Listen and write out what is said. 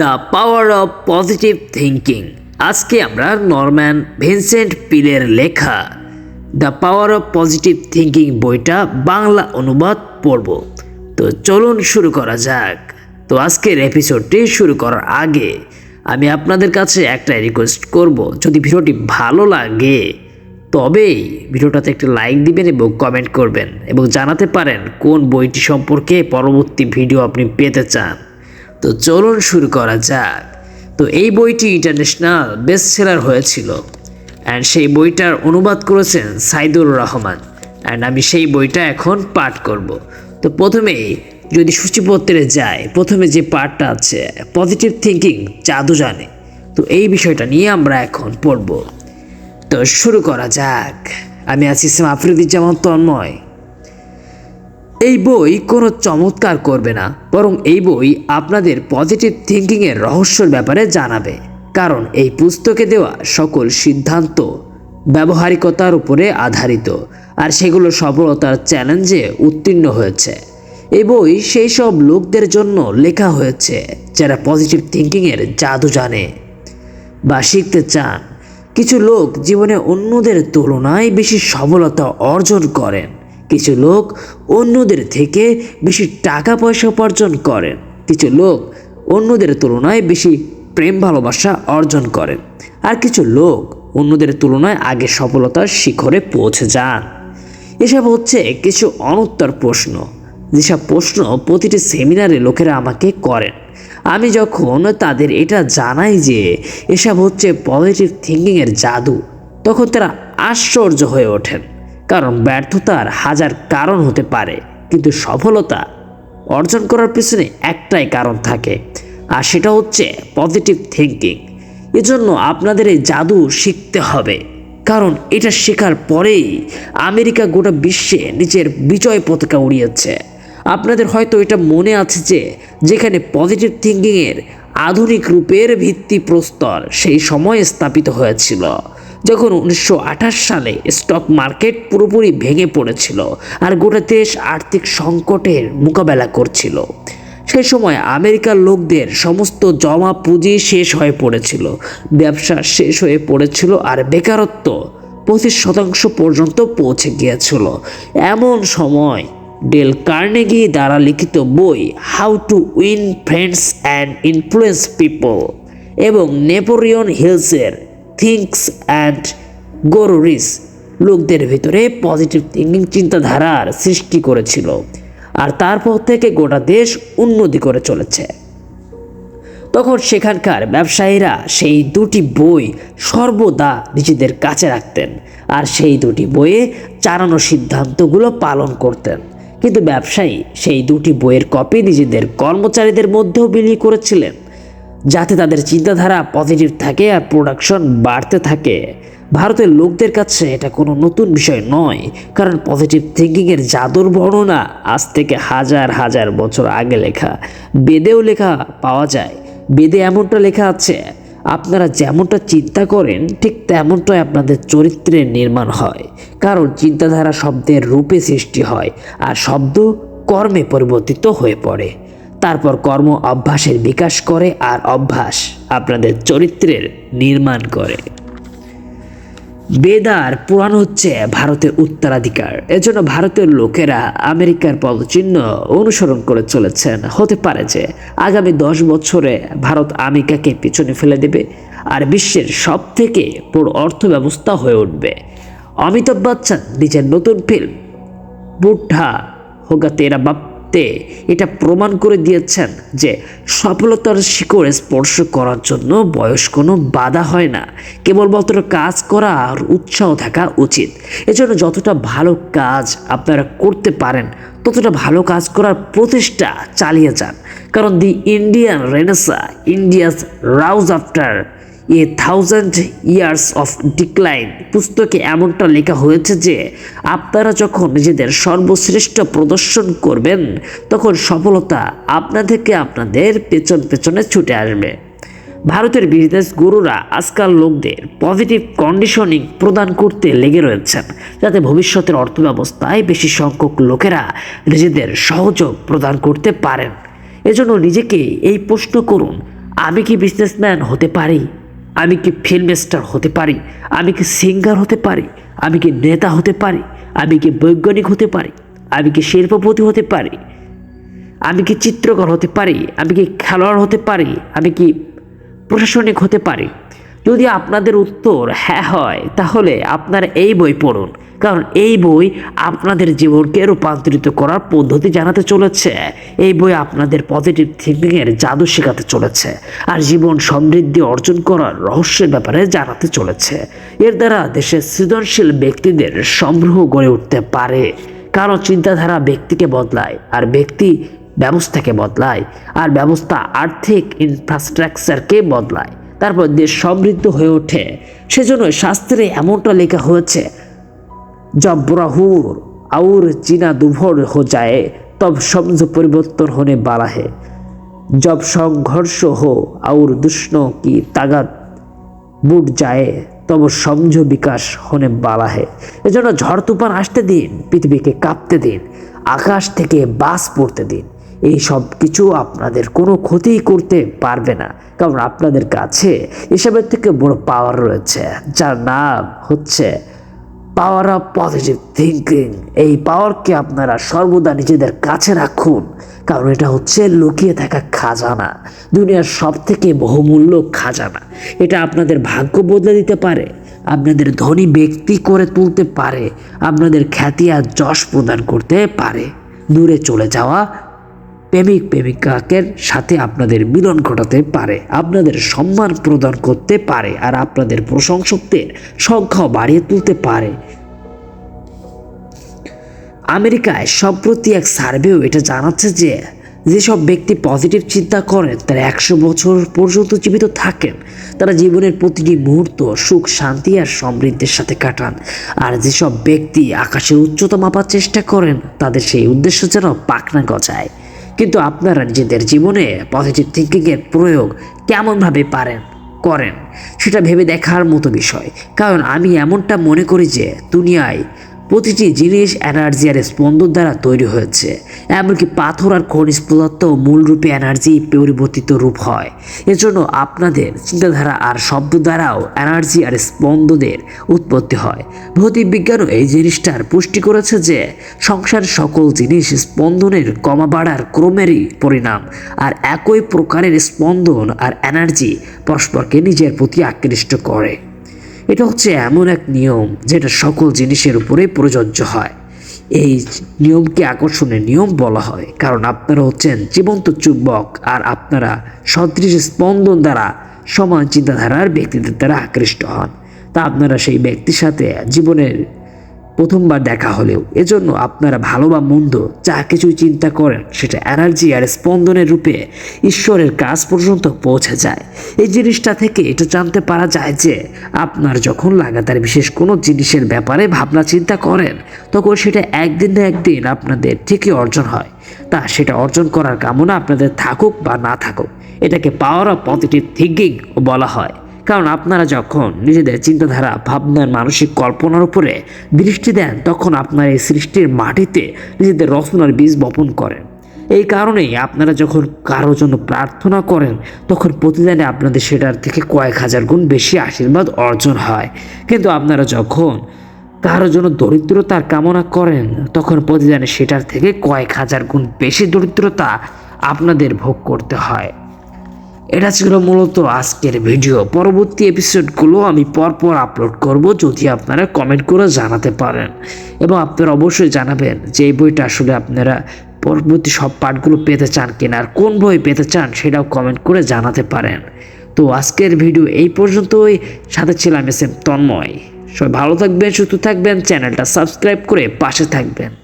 The power of positive thinking আজকে আমরা Norman Vincent পিলের লেখা the power of positive thinking বইটা বাংলা অনুবাদ পড়ব। তো চলুন শুরু করা যাক। তো আজকের এপিসোডটি শুরু করার আগে আমি আপনাদের কাছে একটা রিকোয়েস্ট করব। যদি ভিডিওটি ভালো লাগে, তবেই ভিডিওটাতে একটা লাইক দিবেন এবং কমেন্ট করবেন এবং জানাতে পারেন কোন বইটি সম্পর্কে পরবর্তী ভিডিও আপনি পেতে চান। তো চলুন শুরু করা যাক। তো এই বইটি ইন্টারন্যাশনাল বেস্ট সেলার হয়েছিল। অ্যান্ড সেই বইটার অনুবাদ করেছেন সাইদুর রহমান। অ্যান্ড আমি সেই বইটা এখন পাঠ করব। তো প্রথমেই যদি সূচিপত্রে যায়, প্রথমে যে পার্টটা আছে পজিটিভ থিঙ্কিং জাদু জানে। তো এই বিষয়টা নিয়ে আমরা এখন পড়ব। তো শুরু করা যাক। আমি আছি ইসলাম আফ্রিদুজ্জামান তন্ময়। এই বই কোনো চমৎকার করবে না, বরং এই বই আপনাদের পজিটিভ থিঙ্কিংয়ের রহস্যর ব্যাপারে জানাবে। কারণ এই পুস্তকে দেওয়া সকল সিদ্ধান্ত ব্যবহারিকতার উপরে আধারিত, আর সেগুলো সফলতার চ্যালেঞ্জে উত্তীর্ণ হয়েছে। এই বই সেই সব লোকদের জন্য লেখা হয়েছে, যারা পজিটিভ থিঙ্কিংয়ের জাদু জানে বা শিখতে চান। কিছু লোক জীবনে অন্যদের তুলনায় বেশি সফলতা অর্জন করেন। কিছু লোক অন্যদের থেকে বেশি টাকা পয়সা উপার্জন করেন কিছু লোক অন্যদের তুলনায় বেশি প্রেম ভালোবাসা অর্জন করেন আর কিছু লোক অন্যদের তুলনায় আগে সফলতার শিখরে পৌঁছে যান। এসব হচ্ছে কিছু অনুত্তর প্রশ্ন। যেসব প্রশ্ন প্রতিটি সেমিনারে লোকেরা আমাকে করেন। আমি যখন তাদের এটা জানাই যে এসব হচ্ছে পজিটিভ থিঙ্কিংয়ের জাদু, তখন তারা আশ্চর্য হয়ে ওঠেন। কারণ ব্যর্থতার হাজার কারণ হতে পারে, কিন্তু সফলতা অর্জন করার পিছনে একটাই কারণ থাকে, আর সেটা হচ্ছে পজিটিভ থিঙ্কিং এজন্য আপনাদের এই জাদু শিখতে হবে, কারণ এটা শেখার পরেই আমেরিকা গোটা বিশ্বে নিজের বিজয় পতাকা উড়িয়েছে। আপনাদের হয়তো এটা মনে আছে যে, যেখানে পজিটিভ থিঙ্কিংয়ের আধুনিক রূপের ভিত্তি প্রস্তর সেই সময়ে স্থাপিত হয়েছিল। যখন উনিশশো আঠাশ সালে স্টক মার্কেট পুরোপুরি ভেঙে পড়েছিল আর গোটা দেশ আর্থিক সংকটের মোকাবেলা করছিল সেই সময় আমেরিকার লোকদের সমস্ত জমা পুঁজি শেষ হয়ে পড়েছিল, ব্যবসা শেষ হয়ে পড়েছিল আর বেকারত্ব পঁচিশ শতাংশ পর্যন্ত পৌঁছে গিয়েছিল। এমন সময় ডেল কার্নেগি দ্বারা লিখিত বই how to win friends and influence people এবং নেপোলিয়ন হিলসের থিঙ্কস অ্যান্ড গোরোরিস লোকদের ভিতরে পজিটিভ থিঙ্কিং চিন্তাধারার সৃষ্টি করেছিল। আর তারপর থেকে গোটা দেশ উন্নতি করে চলেছে। তখন সেখানকার ব্যবসায়ীরা সেই দুটি বই সর্বদা নিজেদের কাছে রাখতেন আর সেই দুটি বইয়ে চালানো সিদ্ধান্তগুলো পালন করতেন। কিন্তু ব্যবসায়ী সেই দুটি বইয়ের কপি নিজেদের কর্মচারীদের মধ্যেও বিলি করেছিলেন। যাতে তাদের চিন্তাধারা পজিটিভ থাকে আর প্রোডাকশন বাড়তে থাকে। ভারতের লোকদের কাছে এটা কোনো নতুন বিষয় নয়, কারণ পজিটিভ থিঙ্কিংয়ের জাদুর বর্ণনা আজ থেকে হাজার হাজার বছর আগে লেখা। বেদেও লেখা পাওয়া যায়। বেদে এমনটা লেখা আছে, আপনারা যেমনটা চিন্তা করেন, ঠিক তেমনটাই আপনাদের চরিত্রের নির্মাণ হয়। কারণ চিন্তাধারা শব্দের রূপে সৃষ্টি হয়, আর শব্দ কর্মে পরিবর্তিত হয়ে পড়ে। তারপর কর্ম অভ্যাসের বিকাশ করে আর অভ্যাস আপনাদের চরিত্রের নির্মাণ করে। বেদার পুরাণ হচ্ছে ভারতের উত্তরাধিকার। এজন্য ভারতের লোকেরা আমেরিকার পদচিহ্ন অনুসরণ করে চলেছেন। হতে পারে যে আগামী দশ বছরে ভারত আমেরিকাকে পিছনে ফেলে দেবে আর বিশ্বের সব থেকে বড় অর্থ ব্যবস্থা হয়ে উঠবে। অমিতাভ বচ্চন, নিজের নতুন ফিল্ম বুদ্ধা হোগা তেরা বাপ্তে এটা প্রমাণ করে দিয়েছেন যে সফলতার শিকড়ে স্পর্শ করার জন্য বয়স কোনো বাধা হয় না। কেবলমাত্র কাজ করা আর উৎসাহ থাকা উচিত। এজন্য যতটা ভালো কাজ আপনারা করতে পারেন, ততটা ভালো কাজ করার প্রচেষ্টা চালিয়ে যান। কারণ the Indian renaissance, India's rouse after a thousand years of decline পুস্তকে এমনটা লেখা হয়েছে যে, আপনারা যখন নিজেদের সর্বশ্রেষ্ঠ প্রদর্শন করবেন, তখন সফলতা আপনা থেকে আপনাদের পেছন পেছনে ছুটে আসবে। ভারতের বিজনেস গুরুরা আজকাল লোকদের পজিটিভ কন্ডিশনিং প্রদান করতে লেগে রয়েছেন, যাতে ভবিষ্যতের অর্থব্যবস্থায় বেশি সংখ্যক লোকেরা নিজেদের সহযোগ প্রদান করতে পারেন। এজন্য নিজেকে এই প্রশ্ন করুন, আমি কি বিজনেসম্যান হতে পারি? আমি কি ফিল্ম স্টার হতে পারি? আমি কি সিঙ্গার হতে পারি? আমি কি নেতা হতে পারি? আমি কি বৈজ্ঞানিক হতে পারি? আমি কি শিল্পপতি হতে পারি? আমি কি চিত্রকর হতে পারি? আমি কি খেলোয়াড় হতে পারি? আমি কি প্রশাসনিক হতে পারি? যদি আপনাদের উত্তর হ্যাঁ হয়, তাহলে আপনারা এই বই পড়ুন। কারণ এই বই আপনাদের জীবনকে রূপান্তরিত করার পদ্ধতি জানাতে চলেছে। এই বই আপনাদের পজিটিভ থিঙ্কিংয়ের জাদু শেখাতে চলেছে। আর জীবন সমৃদ্ধি অর্জন করার রহস্যের ব্যাপারে জানাতে চলেছে। এর দ্বারা দেশের সৃজনশীল ব্যক্তিদের সম্গ্রহ গড়ে উঠতে পারে। কারণ চিন্তাধারা ব্যক্তিকে বদলায় আর ব্যক্তি ব্যবস্থাকে বদলায়। আর ব্যবস্থা আর্থিক ইনফ্রাস্ট্রাকচারকে বদলায়। তারপর দেশ সমৃদ্ধ হয়ে ওঠে। সেজন্য শাস্ত্রে এমনটা লেখা হয়েছে জব্রাহুর আউর চীনা দুভর হো যায়, তব সমজ পরিবর্তন হনে বালাহে যব জব সংঘর্ষ হো আউর দুষ্ণ কি তাগাত বুট যায়, তব সমঝ বিকাশ হনে বালাহে এজন্য ঝড় তুফান আসতে দিন, পৃথিবীকে কাঁপতে দিন, আকাশ থেকে বাস পড়তে দিন। এই সব কিছু আপনাদের কোনো ক্ষতি করতে পারবে না। কারণ আপনাদের কাছে এসবের থেকে বড় পাওয়ার রয়েছে, যার নাম হচ্ছে পাওয়ার অফ পজিটিভ থিঙ্কিং এই পাওয়ারকে আপনারা সর্বদা নিজেদের কাছে রাখুন, কারণ এটা হচ্ছে লুকিয়ে থাকা খাজানা, দুনিয়ার সব থেকে বহুমূল্য খাজানা। এটা আপনাদের ভাগ্য বদলে দিতে পারে, আপনাদের ধনী ব্যক্তি করে তুলতে পারে, আপনাদের খ্যাতি আর যশ প্রদান করতে পারে। দূরে চলে যাওয়া প্রেমিক প্রেমিকাকের সাথে আপনাদের মিলন ঘটাতে পারে, আপনাদের সম্মান প্রদান করতে পারে আর আপনাদের প্রশংসকদের সংখ্যা বাড়িয়ে তুলতে পারে। আমেরিকায় সম্প্রতি এক সার্ভেও এটা জানাচ্ছে যে, যেসব ব্যক্তি পজিটিভ চিন্তা করেন, তারা একশো বছর পর্যন্ত জীবিত থাকেন। তারা জীবনের প্রতিটি মুহূর্ত সুখ, শান্তি আর সমৃদ্ধির সাথে কাটান। আর যেসব ব্যক্তি আকাশের উচ্চতা মাপার চেষ্টা করেন, তাদের সেই উদ্দেশ্য যেন পাকনা গজায়। কিন্তু আপনারা নিজেদের জীবনে পজিটিভ থিঙ্কিংয়ের প্রয়োগ কেমনভাবে পারেন, করেন, সেটা ভেবে দেখার মতো বিষয়। কারণ আমি এমনটা মনে করি যে দুনিয়ায় প্রতিটি জিনিস এনার্জি আর স্পন্দন দ্বারা তৈরি হয়েছে। এমনকি পাথর আর খনিজ পদার্থ মূলরূপে এনার্জি পরিবর্তিত রূপ হয়। এজন্য আপনাদের চিন্তাধারা আর শব্দ দ্বারাও এনার্জি আর স্পন্দনের উৎপত্তি হয়। ভৌতিক বিজ্ঞানও এই জিনিসটার পুষ্টি করেছে যে, সংসারের সকল জিনিস স্পন্দনের কমা বাড়ার ক্রমেরই পরিণাম আর একই প্রকারের স্পন্দন আর এনার্জি পরস্পরকে নিজের প্রতি আকৃষ্ট করে। এটা হচ্ছে এমন এক নিয়ম যেটা সকল জিনিসের উপরে প্রযোজ্য হয়। এই নিয়মকে আকর্ষণের নিয়ম বলা হয়। কারণ আপনারা হচ্ছেন জীবন্ত চুম্বক আর আপনারা সদৃশ স্পন্দন দ্বারা সমান চিন্তাধারার ব্যক্তিদের দ্বারা আকৃষ্ট হন। তা আপনারা সেই ব্যক্তির সাথে জীবনের প্রথমবার দেখা হলেও, এজন্য আপনারা ভালো বা মন্দ যা কিছু চিন্তা করেন, সেটা এনার্জি আর স্পন্দনের রূপে ঈশ্বরের কাজ পর্যন্ত পৌঁছে যায়। এই জিনিসটা থেকে এটা জানতে পারা যায় যে, আপনার যখন লাগাতার বিশেষ কোনো জিনিসের ব্যাপারে ভাবনা চিন্তা করেন, তখন সেটা একদিন না একদিন আপনাদের ঠিকই অর্জন হয়। তা সেটা অর্জন করার কামনা আপনাদের থাকুক বা না থাকুক, এটাকে পাওয়ার অফ পজিটিভ থিঙ্কিং বলা হয়। কারণ আপনারা যখন নিজেদের চিন্তাধারা, ভাবনার মানসিক কল্পনার উপরে দৃষ্টি দেন, তখন আপনার এই সৃষ্টির মাটিতে নিজেদের রচনার বীজ বপন করেন। এই কারণেই আপনারা যখন কারও জন্য প্রার্থনা করেন, তখন প্রতিদিনে আপনাদের সেটার থেকে কয়েক হাজার গুণ বেশি আশীর্বাদ অর্জন হয়। কিন্তু আপনারা যখন কারোর জন্য দরিদ্রতার কামনা করেন, তখন প্রতিদিনে সেটার থেকে কয়েক হাজার গুণ বেশি দরিদ্রতা আপনাদের ভোগ করতে হয়। এটা ছিল মূলত আজকের ভিডিও। পরবর্তী এপিসোডগুলো আমি পরপর আপলোড করব যদি আপনারা কমেন্ট করে জানাতে পারেন। এবং আপনারা অবশ্যই জানাবেন যে এই বইটা আসলে আপনারা পরবর্তী সব পার্টগুলো পেতে চান কিনা আর কোন বই পেতে চান সেটাও কমেন্ট করে জানাতে পারেন। তো আজকের ভিডিও এই পর্যন্তই। সাথে ছিলাম এস এম তন্ময়। সবাই ভালো থাকবেন, সুস্থ থাকবেন, চ্যানেলটা সাবস্ক্রাইব করে পাশে থাকবেন।